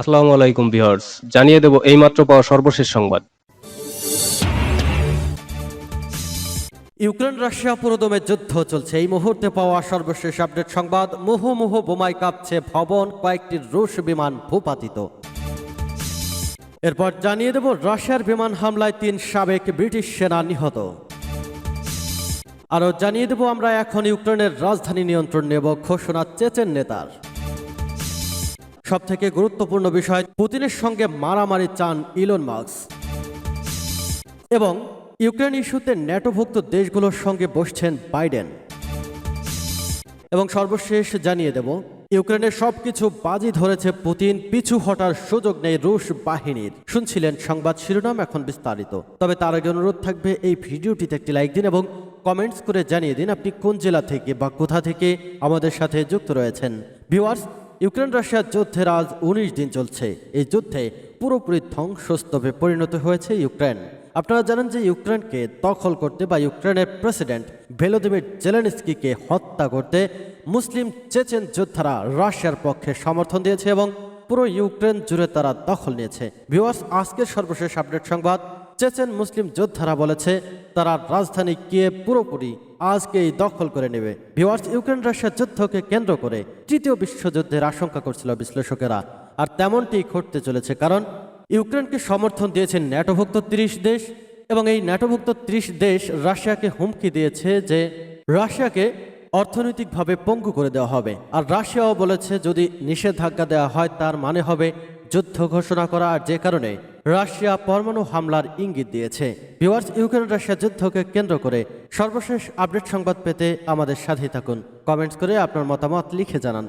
আসসালামু আলাইকুম ভিউয়ার্স, জানিয়ে দেব এইমাত্র পাওয়া সর্বশেষ সংবাদ। ইউক্রেন রাশিয়া পুরোদমে যুদ্ধ চলছে। এই মুহূর্তে পাওয়া সর্বশেষ আপডেট সংবাদ মুহুমুহ বোমায় কাঁপছে ভবন, কয়েকটি রুশ বিমান ভূপাতিত। এরপর জানিয়ে দেব রাশিয়ার বিমান হামলায় তিন সাবেক ব্রিটিশ সেনা নিহত। আরও জানিয়ে দেব আমরা এখন ইউক্রেনের রাজধানী নিয়ন্ত্রণ নেব, ঘোষণা চেচেন নেতার। সব থেকে গুরুত্বপূর্ণ বিষয়, পুতিনের সঙ্গে মারামারি চান ইলন মার্কস এবং ইউক্রেন ইস্যুতে ন্যাটোভুক্ত দেশগুলোর সঙ্গে বসছেন বাইডেন। এবং সর্বশেষ জানিয়ে দেব ইউক্রেনের সবকিছু বাজি ধরেছে পুতিন, পিছু হটার সুযোগ নেই রুশ বাহিনীর। শুনছিলেন সংবাদ শিরোনাম এখন বিস্তারিত। তবে তার আগে অনুরোধ থাকবে এই ভিডিওটিতে একটি লাইক দিন এবং কমেন্টস করে জানিয়ে দিন আপনি কোন জেলা থেকে বা কোথা থেকে আমাদের সাথে যুক্ত রয়েছেন। ভিউয়ার্স ইউক্রেন রাশিয়ার যুদ্ধের আজ উনিশ দিন চলছে। এই যুদ্ধে পুরোপুরি ধ্বংসস্তূপে পরিণত হয়েছে ইউক্রেন। আপনারা জানেন যে ইউক্রেনকে দখল করতে বা ইউক্রেনের প্রেসিডেন্ট ভেলোদিমির জেলেনস্কিকে হত্যা করতে মুসলিম চেচেন যোদ্ধারা রাশিয়ার পক্ষে সমর্থন দিয়েছে এবং পুরো ইউক্রেন জুড়ে তারা দখল নিয়েছে। ভিউয়ার্স, আজকের সর্বশেষ আপডেট সংবাদ। চেচেন মুসলিম যোদ্ধারা বলেছে, তারা রাজধানী কিয়ে পুরোপুরি আজকেই দখল করে নেবে। ভিউয়ার্স ইউক্রেন রাশিয়ার যুদ্ধকে কেন্দ্র করে তৃতীয় বিশ্বযুদ্ধের আশঙ্কা করছিল বিশ্লেষকেরা। আর তেমনটি ঘটতে চলেছে কারণ, ইউক্রেনকে সমর্থন দিয়েছে ন্যাটোভুক্ত তিরিশ দেশ এবং এই ন্যাটোভুক্ত ত্রিশ দেশ রাশিয়াকে হুমকি দিয়েছে যে রাশিয়াকে অর্থনৈতিকভাবে পঙ্গু করে দেওয়া হবে। আর রাশিয়াও বলেছে, যদি নিষেধাজ্ঞা দেওয়া হয়, তার মানে হবে যুদ্ধ ঘোষণা করা আর যে কারণে রাশিয়া পরমাণু হামলার ইঙ্গিত দিয়েছে। ভিওয়ার্স ইউক্রেন রাশিয়া যুদ্ধকে কেন্দ্র করে সর্বশেষ আপডেট সংবাদ পেতে আমাদের সাথে থাকুন। কমেন্টস করে আপনার মতামত লিখে জানান।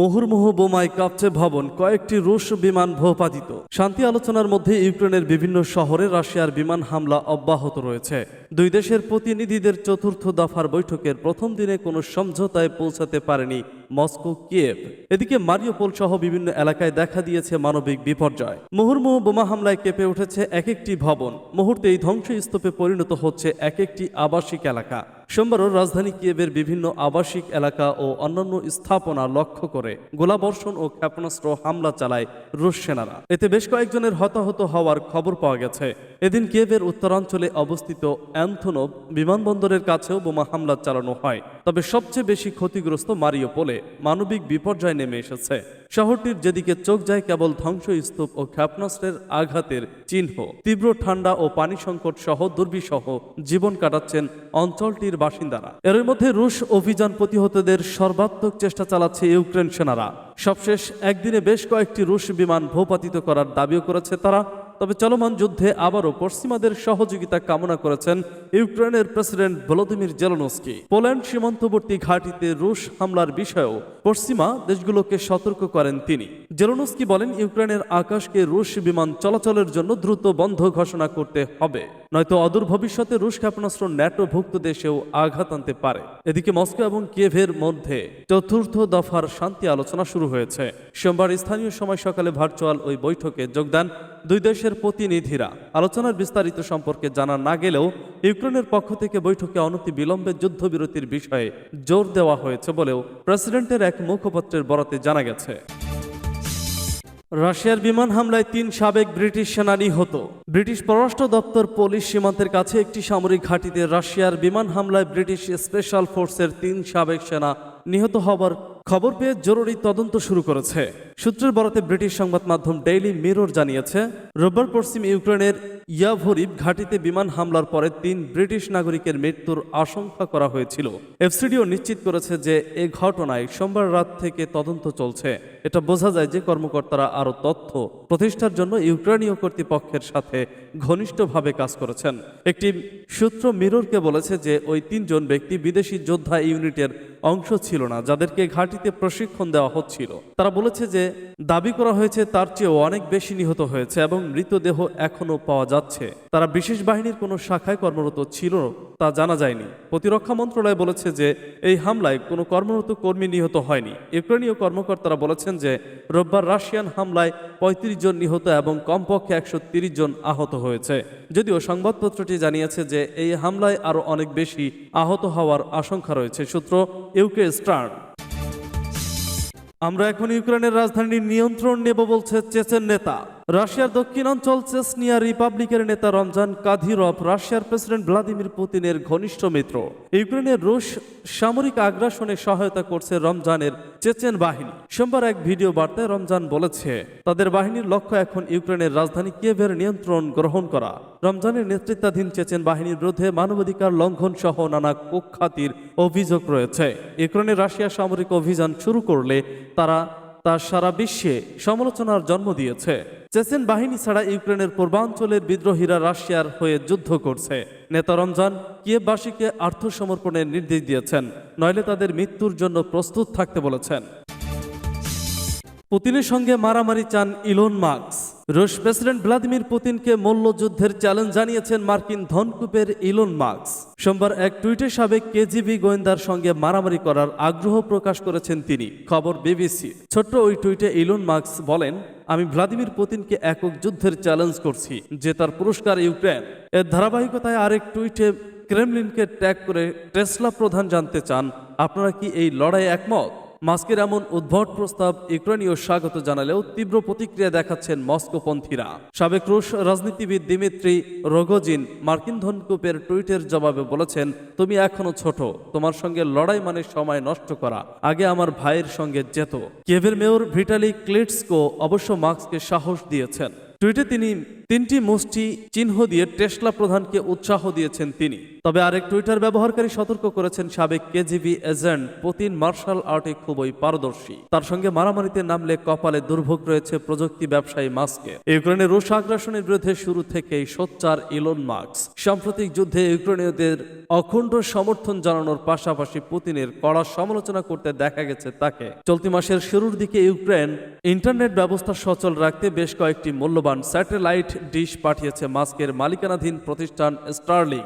মুহুর্মুহ বোমায় কাঁপছে ভবন, কয়েকটি রুশ বিমান ভূপাতিত। শান্তি আলোচনার মধ্যে ইউক্রেনের বিভিন্ন শহরে রাশিয়ার বিমান হামলা অব্যাহত রয়েছে। দুই দেশের প্রতিনিধিদের চতুর্থ দফার বৈঠকের প্রথম দিনে কোনো সমঝোতায় পৌঁছাতে পারেনি মস্কো, কিয়েভ। এদিকে মারিওপোল সহ বিভিন্ন এলাকায় দেখা দিয়েছে মানবিক বিপর্যয়। মুহুর্মুহু বোমা হামলায় কেঁপে উঠেছে এক একটি ভবন। মুহূর্তে মুহূর্তেই ধ্বংসস্তূপে পরিণত হচ্ছে এক একটি আবাসিক এলাকা। সোমবারও রাজধানী কিয়েভের বিভিন্ন আবাসিক এলাকা ও অন্যান্য স্থাপনা লক্ষ্য করে গোলাবর্ষণ ও ক্ষেপণাস্ত্র হামলা চালায় রুশ সেনারা। এতে বেশ কয়েকজনের হতাহত হওয়ার খবর পাওয়া গেছে। এদিন কিয়েভের উত্তরাঞ্চলে অবস্থিত অ্যান্থনোভ বিমানবন্দরের কাছেও বোমা হামলা চালানো হয়। তবে সবচেয়ে বেশি ক্ষতিগ্রস্ত মারিওপোলে মানবিক বিপর্যয় নেমে এসেছে। শহরটির যেদিকে চোখ যায় কেবল ধ্বংসস্তূপ ও ক্ষেপণাস্ত্রের আঘাতের চিহ্ন। তীব্র ঠান্ডা ও পানি সংকট সহ দুর্বিসহ জীবন কাটাচ্ছেন অঞ্চলটির বাসিন্দারা। এর মধ্যে রুশ অভিযান প্রতিহতদের সর্বাত্মক চেষ্টা চালাচ্ছে ইউক্রেন সেনারা। সবশেষ একদিনে বেশ কয়েকটি রুশ বিমান ভূপাতিত করার দাবিও করেছে তারা। তবে চলমান যুদ্ধে আবারও পশ্চিমাদের সহযোগিতা কামনা করেছেন ইউক্রেনের প্রেসিডেন্ট ভলোদিমির জেলনস্কি। পোল্যান্ড সীমান্তবর্তী ঘাঁটিতে রুশ হামলার বিষয়েও পশ্চিমা দেশগুলোকে সতর্ক করেন তিনি। জেলনস্কি বলেন, ইউক্রেনের আকাশকে রুশ বিমান চলাচলের জন্য দ্রুত বন্ধ ঘোষণা করতে হবে। নয়তো অদূর ভবিষ্যতে রুশ ক্ষেপণাস্ত্র ন্যাটোভুক্ত দেশেও আঘাত আনতে পারে। এদিকে মস্কো এবং কিয়েভের মধ্যে চতুর্থ দফার শান্তি আলোচনা শুরু হয়েছে। সোমবার স্থানীয় সময় সকালে ভার্চুয়াল ওই বৈঠকে যোগদান দুই দেশের প্রতিনিধিরা আলোচনার বিস্তারিত সম্পর্কে জানা না গেলেও ইউক্রেনের পক্ষ থেকে বৈঠকে অনতি বিলম্বে যুদ্ধবিরতির বিষয়ে জোর দেওয়া হয়েছে বলেও প্রেসিডেন্টের এক মুখপত্রের বরাতে জানা গেছে। রাশিয়ার বিমান হামলায় তিন সাবেক ব্রিটিশ সেনা নিহত ব্রিটিশ পররাষ্ট্র দপ্তর পুলিশ সীমান্তের কাছে একটি সামরিক ঘাঁটিতে রাশিয়ার বিমান হামলায় ব্রিটিশ স্পেশাল ফোর্সের তিন সাবেক সেনা নিহত হবার খবর পেয়ে জরুরি তদন্ত শুরু করেছে। সূত্রের বরাতে ব্রিটিশ সংবাদ মাধ্যম ডেইলি মিরর জানিয়েছে, রোববার পশ্চিম ইউক্রেনের ইয়াভরিব ঘাঁটিতে বিমান হামলার পরে তিন ব্রিটিশ নাগরিকের মৃত্যুর আশঙ্কা করা হয়েছিল। এফসিডিও নিশ্চিত করেছে যে এ ঘটনায় সোমবার রাত থেকে তদন্ত চলছে। এটা বোঝা যায় যে কর্মকর্তারা আরও তথ্য প্রতিষ্ঠার জন্য ইউক্রেনীয় কর্তৃপক্ষের সাথে ঘনিষ্ঠভাবে কাজ করেছেন। একটি সূত্র মিররকে বলেছে যে, ওই তিনজন ব্যক্তি বিদেশি যোদ্ধা ইউনিটের অংশ ছিল না, যাদেরকে ঘাটিতে প্রশিক্ষণ দেওয়া হচ্ছিল। তারা বলেছে যে, দাবি করা হয়েছে তার চেয়েও অনেক বেশি নিহত হয়েছে এবং মৃতদেহ এখনও পাওয়া যাচ্ছে। তারা বিশেষ বাহিনীর কোনো শাখায় কর্মরত ছিল তা জানা যায়নি। প্রতিরক্ষা মন্ত্রণালয় বলেছে যে, এই হামলায় কোনো কর্মরত কর্মী নিহত হয়নি। ইউক্রেনীয় কর্মকর্তারা বলেছেন যে, রোববার রাশিয়ান হামলায় পঁয়ত্রিশ জন নিহত এবং কমপক্ষে একশো জন আহত হয়েছে। যদিও সংবাদপত্রটি জানিয়েছে যে, এই হামলায় আরও অনেক বেশি আহত হওয়ার আশঙ্কা রয়েছে, সূত্র ইউকে স্টার্ন আমরা এখন ইউক্রেনের রাজধানীর নিয়ন্ত্রণ নেব বলছে চেচেন নেতা। রাশিয়ার দক্ষিণাঞ্চল চেসনিয়া রিপাবলিকের নেতা রমজান কাধিরভ রাশিয়ার প্রেসিডেন্ট ভ্লাদিমির পুতিনের ঘনিষ্ঠ মিত্র। ইউক্রেনের রুশ সামরিক আগ্রাসনে সহায়তা করছে রমজানের চেচেন বাহিনী। সোমবার এক ভিডিও বার্তায় রমজান বলেছে, তাদের বাহিনীর লক্ষ্য এখন ইউক্রেনের রাজধানী কিয়েভের নিয়ন্ত্রণ গ্রহণ করা। রমজানের নেতৃত্বাধীন চেচেন বাহিনীর বিরুদ্ধে মানবাধিকার লঙ্ঘন সহ নানা কুখ্যাতির অভিযোগ রয়েছে। ইউক্রেনে রাশিয়া সামরিক অভিযান শুরু করলে তারা তা সারা বিশ্বে সমালোচনার জন্ম দিয়েছে। চেচেন বাহিনী ছাড়া ইউক্রেনের পূর্বাঞ্চলের বিদ্রোহীরা রাশিয়ার হয়ে যুদ্ধ করছে। নেতা রমজান কিয়েবাসীকে আত্মসমর্পণের নির্দেশ দিয়েছেন। নইলে তাদের মৃত্যুর জন্য প্রস্তুত থাকতে বলেছেন। পুতিনের সঙ্গে মারামারি চান ইলন মার্কস। রুশ প্রেসিডেন্ট ভ্লাদিমির পুতিনকে মল্লযুদ্ধের চ্যালেঞ্জ জানিয়েছেন মার্কিন ধনকুপের ইলন মার্কস। সোমবার এক টুইটে সাবেক কেজিবি গোয়েন্দার সঙ্গে মারামারি করার আগ্রহ প্রকাশ করেছেন তিনি। খবর বিবিসি ছোট্ট ওই টুইটে ইলন মার্কস বলেন, আমি ভ্লাদিমির পুতিনকে একক যুদ্ধের চ্যালেঞ্জ করছি, যে তার পুরস্কার ইউক্রেন। এর ধারাবাহিকতায় আরেক টুইটে ক্রেমলিনকে ট্যাগ করে টেসলা প্রধান জানতে চান, আপনারা কি এই লড়াই একমত? মাস্কের এমন উদ্ভট প্রস্তাব ইউক্রেনীয় স্বাগত জানালেও তীব্র প্রতিক্রিয়া দেখাচ্ছেন মস্কোপন্থীরা। সাবেক রুশ রাজনীতিবিদ দিমিত্রি রোগোজিন মার্কিন ধনকুপের টুইটের জবাবে বলেছেন, তুমি এখনও ছোট, তোমার সঙ্গে লড়াই মানে সময় নষ্ট করা, আগে আমার ভাইয়ের সঙ্গে যেত। কেভের মেয়র ভিটালি ক্লিটসকো অবশ্য মার্কসকে সাহস দিয়েছেন। টুইটে তিনি তিনটি মুষ্টি চিহ্ন দিয়ে টেসলা প্রধানকে উৎসাহ দিয়েছেন তিনি। তবে আরেক টুইটার ব্যবহারকারী সতর্ক করেছেন সাবেক কেজিবি এজেন্ট পুতিন মার্শাল আর্টে খুবই পারদর্শী। তার সঙ্গে মারামারিতে নামলে কপালে দুর্ভোগ রয়েছে প্রযুক্তি ব্যবসায়ী মাস্কে। ইউক্রেনের রুশ আগ্রাসনের বিরুদ্ধে শুরু থেকেই সোচ্চার ইলন মার্কস সাম্প্রতিক যুদ্ধে ইউক্রেনীয়দের অখণ্ড সমর্থন জানানোর পাশাপাশি পুতিনের কড়া সমালোচনা করতে দেখা গেছে তাকে। চলতি মাসের শুরুর দিকে ইউক্রেন ইন্টারনেট ব্যবস্থা সচল রাখতে বেশ কয়েকটি মূল্যবান স্যাটেলাইট ডিশ পাঠিয়েছে মাস্কের মালিকানাধীন প্রতিষ্ঠান স্টার্লিং।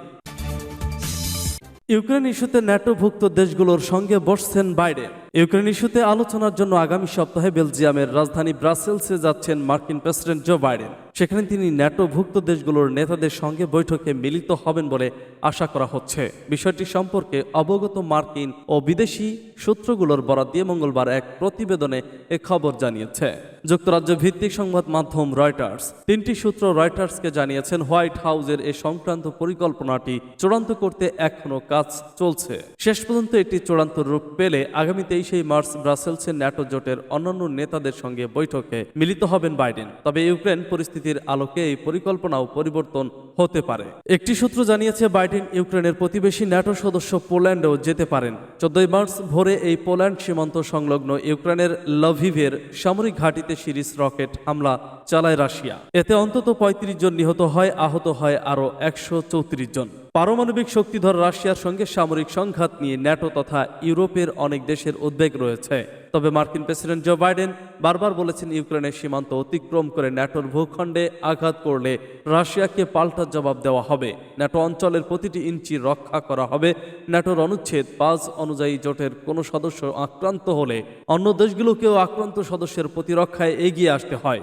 ইউক্রেন ইস্যুতে ন্যাটোভুক্ত দেশগুলোর সঙ্গে বসছেন বাইডেন। ইউক্রেন ইস্যুতে আলোচনার জন্য আগামী সপ্তাহে বেলজিয়ামের রাজধানী ব্রাসেলসে যাচ্ছেন মার্কিন প্রেসিডেন্ট জো বাইডেন। সেখানে তিনি ন্যাটোভুক্ত দেশগুলোর নেতাদের সঙ্গে বৈঠকে মিলিত হবেন বলে আশা করা হচ্ছে। বিষয়টি সম্পর্কে অবগত মার্কিন ও বিদেশি সূত্রগুলোর বরাদ দিয়ে মঙ্গলবার এক প্রতিবেদনে এ খবর জানিয়েছে। যুক্তরাজ্য ভিত্তিক সংবাদ মাধ্যম রয়টার্স তিনটি সূত্র রয়টার্সকে জানিয়েছেন, হোয়াইট হাউসের এ সংক্রান্ত পরিকল্পনাটি চূড়ান্ত করতে এখনও কাজ চলছে। শেষ পর্যন্ত এটি চূড়ান্ত রূপ পেলে আগামী তেইশে মার্চ ব্রাসেলসের ন্যাটো জোটের অন্যান্য নেতাদের সঙ্গে বৈঠকে মিলিত হবেন বাইডেন। তবে ইউক্রেন পরিস্থিতির আলোকে এই পরিকল্পনাও পরিবর্তন হতে পারে। একটি সূত্র জানিয়েছে, বাইডেন ইউক্রেনের প্রতিবেশী ন্যাটো সদস্য পোল্যান্ডেও যেতে পারেন। চোদ্দই মার্চ ভোরে এই পোল্যান্ড সীমান্ত সংলগ্ন ইউক্রেনের লভিভের সামরিক ঘাঁটিতে সিরিজ রকেট হামলা চালায় রাশিয়া। এতে অন্তত ৩৫ জন নিহত হয়, আহত হয় আরও একশো চৌত্রিশ জন। পারমাণবিক শক্তিধর রাশিয়ার সঙ্গে সামরিক সংঘাত নিয়ে ন্যাটো তথা ইউরোপের অনেক দেশের উদ্বেগ রয়েছে। তবে মার্কিন প্রেসিডেন্ট জো বাইডেন বারবার বলেছেন ইউক্রেনের সীমান্ত অতিক্রম করে ন্যাটোর ভূখণ্ডে আঘাত করলে রাশিয়াকে পাল্টা জবাব দেওয়া হবে। ন্যাটো অঞ্চলের প্রতিটি ইঞ্চি রক্ষা করা হবে। ন্যাটোর অনুচ্ছেদ পাঁচ অনুযায়ী জোটের কোনো সদস্য আক্রান্ত হলে অন্য দেশগুলোকেও আক্রান্ত সদস্যের প্রতিরক্ষায় এগিয়ে আসতে হয়।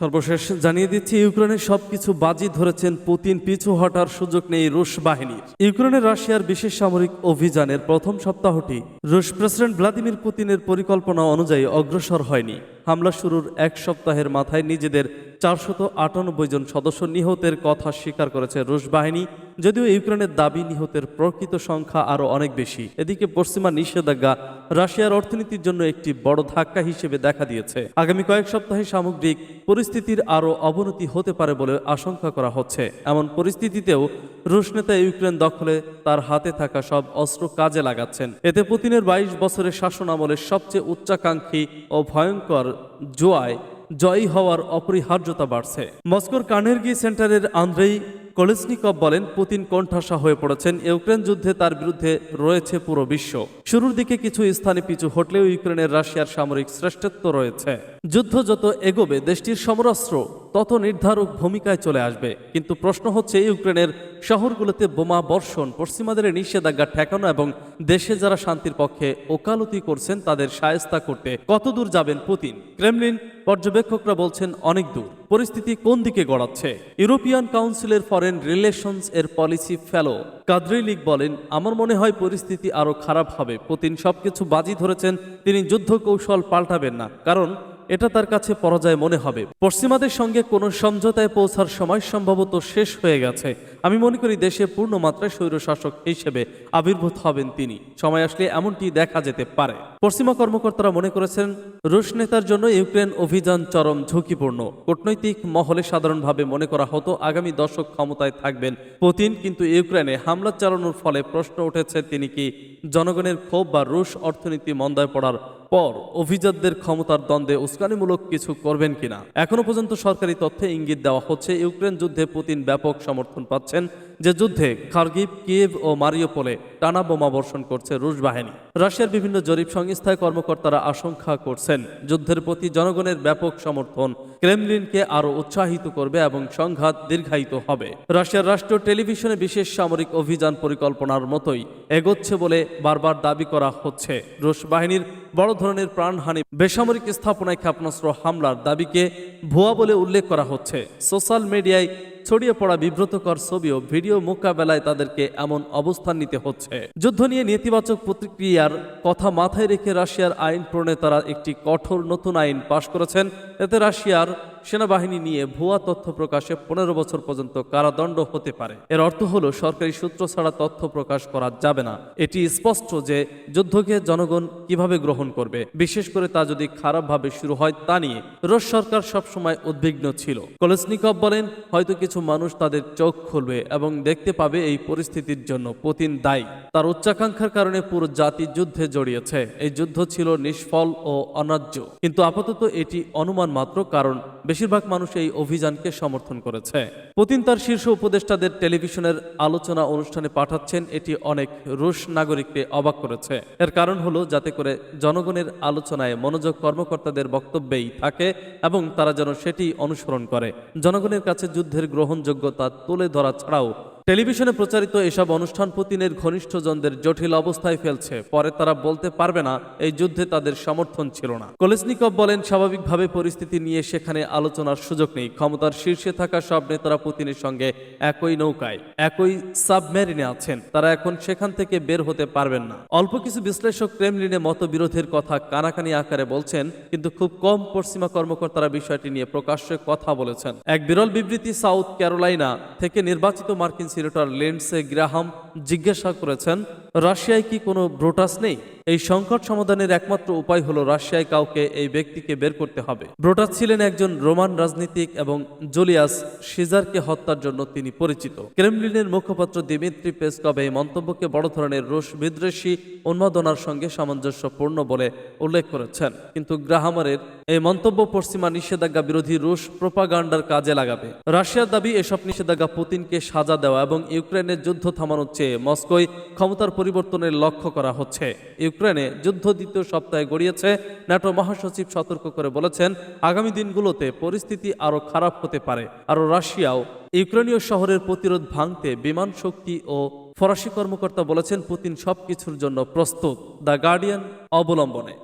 সর্বশেষ জানিয়ে দিচ্ছি ইউক্রেনের সবকিছু বাজি ধরেছেন পুতিন, পিছু হটার সুযোগ নেই রুশ বাহিনীর ইউক্রেনের রাশিয়ার বিশেষ সামরিক অভিযানের প্রথম সপ্তাহটি রুশ প্রেসিডেন্ট ভ্লাদিমির পুতিনের পরিকল্পনা অনুযায়ী অগ্রসর হয়নি। হামলা শুরুর এক সপ্তাহের মাথায় নিজেদের চারশত আটানব্বই জন সদস্য নিহতের কথা স্বীকার করেছে রুশ বাহিনী, যদিও ইউক্রেনের দাবি নিহতের প্রকৃত সংখ্যা আরও অনেক বেশি। এদিকে পশ্চিমা নিষেধাজ্ঞা রাশিয়ার অর্থনীতির জন্য একটি বড় ধাক্কা হিসেবে দেখা দিয়েছে। আগামী কয়েক সপ্তাহে সামগ্রিক পরিস্থিতির আরও অবনতি হতে পারে বলে আশঙ্কা করা হচ্ছে। এমন পরিস্থিতিতেও রুশ নেতা ইউক্রেন দখলে তার হাতে থাকা সব অস্ত্র কাজে লাগাচ্ছেন। এতে পুতিনের বাইশ বছরের শাসন আমলের সবচেয়ে উচ্চাকাঙ্ক্ষী ও ভয়ঙ্কর জোয়ায় জয়ী হওয়ার অপরিহার্যতা বাড়ছে। মস্কোর কার্নেরগি সেন্টারের আন্দ্রেই কলেসনিকভ বলেন, পুতিন কণ্ঠাসা হয়ে পড়েছেন। ইউক্রেন যুদ্ধে তার বিরুদ্ধে রয়েছে পুরো বিশ্ব। শুরুর দিকে কিছু স্থানে পিছু হটলেও ইউক্রেনের রাশিয়ার সামরিক শ্রেষ্ঠত্ব রয়েছে। যুদ্ধ যত এগোবে, দেশটির সমরাস্ত্র তত নির্ধারক ভূমিকায় চলে আসবে। কিন্তু প্রশ্ন হচ্ছে ইউক্রেনের শহরগুলোতে বোমা বর্ষণ, পশ্চিমাদের নিষেধাজ্ঞা ঠেকানো এবং দেশে যারা শান্তির পক্ষে ওকালতি করছেন, তাদের সায়স্তা করতে কতদূর যাবেন পুতিন? ক্রেমলিন পর্যবেক্ষকরা বলছেন, অনেক দূর। পরিস্থিতি কোন দিকে গড়াচ্ছে? ইউরোপিয়ান কাউন্সিলের ফরেন রিলেশনস এর পলিসি ফেলো। কাদ্রিলিক বলেন, আমার মনে হয় পরিস্থিতি আরও খারাপ হবে। পুতিন সবকিছু বাজি ধরেছেন, তিনি যুদ্ধ কৌশল পাল্টাবেন না। কারণ এটা তার কাছে পরাজয় মনে হবে। পশ্চিমাদের সঙ্গে কোনো সমঝোতায় পৌঁছার সময় সম্ভবত শেষ হয়ে গেছে। আমি মনে করি দেশে পূর্ণ মাত্রায় স্বৈরশাসক হিসেবে আবির্ভূত হবেন তিনি। সময় আসলে এমনটি দেখা যেতে পারে। পশ্চিমা কর্মকর্তারা মনে করেছেন, রুশ নেতার জন্য ইউক্রেন অভিযান চরম ঝুঁকিপূর্ণ। কূটনৈতিক মহলে সাধারণভাবে মনে করা হতো, আগামী দশক ক্ষমতায় থাকবেন পুতিন, কিন্তু ইউক্রেনে হামলা চালানোর ফলে প্রশ্ন উঠেছে, তিনি কি জনগণের ক্ষোভ বা রুশ অর্থনীতি মন্দায় পড়ার পর অভিজাতদের ক্ষমতার দ্বন্দ্বে উস্কানিমূলক কিছু করবেন কিনা? এখনও পর্যন্ত সরকারি তথ্যে ইঙ্গিত দেওয়া হচ্ছে, ইউক্রেন যুদ্ধে পুতিন ব্যাপক সমর্থন পাচ্ছেন যে যুদ্ধে খার্গিভ কিয়েভ ও মারিওপোলে টানা বোমা বর্ষণ করছে রুশ বাহিনী। রাশিয়ার বিভিন্ন জরিপ সংস্থায় কর্মকর্তারা আশঙ্কা করছেন, যুদ্ধের প্রতি জনগণের ব্যাপক সমর্থন ক্রেমলিনকে আরও উৎসাহিত করবে এবং সংঘাত দীর্ঘায়িত হবে। রাশিয়ার রাষ্ট্রীয় টেলিভিশনে বিশেষ সামরিক অভিযান পরিকল্পনার মতোই এগোচ্ছে বলে বারবার দাবি করা হচ্ছে। রুশ বাহিনীর বড় ধরনের প্রাণহানি, বেসামরিক স্থাপনায় ক্ষেপণাস্ত্র হামলার দাবিকে ভুয়া বলে উল্লেখ করা হচ্ছে। সোশ্যাল মিডিয়ায় ছড়িয়ে পড়া বিব্রতকর ছবি ও ভিডিও মোকাবেলায় তাদেরকে এমন অবস্থান নিতে হচ্ছে। যুদ্ধ নিয়ে নেতিবাচক প্রতিক্রিয়ার কথা মাথায় রেখে রাশিয়ার আইন প্রণেতারা একটি কঠোর নতুন আইন পাশ করেছেন। এতে রাশিয়ার সেনাবাহিনী নিয়ে ভুয়া তথ্য প্রকাশে পনেরো বছর পর্যন্ত কারাদণ্ড হতে পারে। এর অর্থ হলো, সরকারি সূত্র ছাড়া তথ্য প্রকাশ করা যাবে না। এটি স্পষ্ট যে যুদ্ধকে জনগণ কীভাবে গ্রহণ করবে, বিশেষ করে তা যদি খারাপভাবে শুরু হয় তা নিয়ে। রুশ সরকার সবসময় উদ্বিগ্ন ছিল। কলেসনিকভ বলেন, হয়তো কিছু মানুষ তাদের চোখ খুলবে এবং দেখতে পাবে এই পরিস্থিতির জন্য পুতিন দায়ী। তার উচ্চাকাঙ্ক্ষার কারণে পুরো জাতি যুদ্ধে জড়িয়েছে। এই যুদ্ধ ছিল নিষ্ফল ও অন্যায্য। কিন্তু আপাতত এটি অনুমান মাত্র, কারণ বেশিরভাগ মানুষ এই অভিযানকে সমর্থন করেছে। পুতিন তার শীর্ষ উপদেষ্টাদের টেলিভিশনের আলোচনা অনুষ্ঠানে পাঠাচ্ছেন, এটি অনেক রুশ নাগরিককে অবাক করেছে। এর কারণ হলো, যাতে করে জনগণের আলোচনায় মনোযোগ কর্মকর্তাদের বক্তব্যেই থাকে এবং তারা যেন সেটি অনুসরণ করে। জনগণের কাছে যুদ্ধের গ্রহণযোগ্যতা তুলে ধরা ছাড়াও টেলিভিশনে প্রচারিত এসব অনুষ্ঠান পুতিনের ঘনিষ্ঠজনদের জটিল অবস্থায় ফেলছে। পরে তারা বলতে পারবে না, এই যুদ্ধে তাদের সমর্থন ছিল না। কলেসনিকভ বলেন, স্বাভাবিকভাবে পরিস্থিতি নিয়ে সেখানে আলোচনার সুযোগ নেই। ক্ষমতার শীর্ষে থাকা সব নেতারা পুতিনের সঙ্গে একই নৌকায়, একই সাবমেরিনে আছেন। তারা এখন সেখান থেকে বের হতে পারবেন না। অল্প কিছু বিশ্লেষক ক্রেমলিনে মতবিরোধের কথা কানাকানি আকারে বলছেন, কিন্তু খুব কম পশ্চিমা কর্মকর্তারা বিষয়টি নিয়ে প্রকাশ্যে কথা বলেছেন। এক বিরল বিবৃতি সাউথ ক্যারোলাইনা থেকে নির্বাচিত মার্কিন সিনেটর লেন্ডসে গ্রাহাম জিজ্ঞাসা করেছেন রাশিয়ায় কি কোনো ব্রোটাস নেই? এই সংকট সমাধানের একমাত্র উপায় হলো রাশিয়ায় কাউকে এই ব্যক্তিকে বের করতে হবে। ব্রোটাস ছিলেন একজন রোমান রাজনীতিক এবং জুলিয়াস সিজারকে হত্যার জন্য তিনি পরিচিত। ক্রেমলিনের মুখপাত্র দিমিত্রি পেসকভ এই মন্তব্যকে বড় ধরনের রুশ বিদ্বেষী উন্মাদনার সঙ্গে সামঞ্জস্যপূর্ণ বলে উল্লেখ করেছেন। কিন্তু গ্রাহামারের এই মন্তব্য পশ্চিমা নিষেধাজ্ঞা বিরোধী রুশ প্রোপাগান্ডার কাজে লাগাবে। রাশিয়ার দাবি, এসব নিষেধাজ্ঞা পুতিনকে সাজা দেওয়া এবং ইউক্রেনের যুদ্ধ থামানোর চেয়ে মস্কোয় ক্ষমতার পরিবর্তনের লক্ষ্য করা হচ্ছে। ইউক্রেনে যুদ্ধ দ্বিতীয় সপ্তাহে গড়িয়েছে। ন্যাটো মহাসচিব সতর্ক করে বলেছেন, আগামী দিনগুলোতে পরিস্থিতি আরও খারাপ হতে পারে। আরও রাশিয়াও ইউক্রেনীয় শহরের প্রতিরোধ ভাঙতে বিমান শক্তি ও ফরাসি কর্মকর্তা বলেছেন, পুতিন সবকিছুর জন্য প্রস্তুত। দ্য গার্ডিয়ান অবলম্বনে।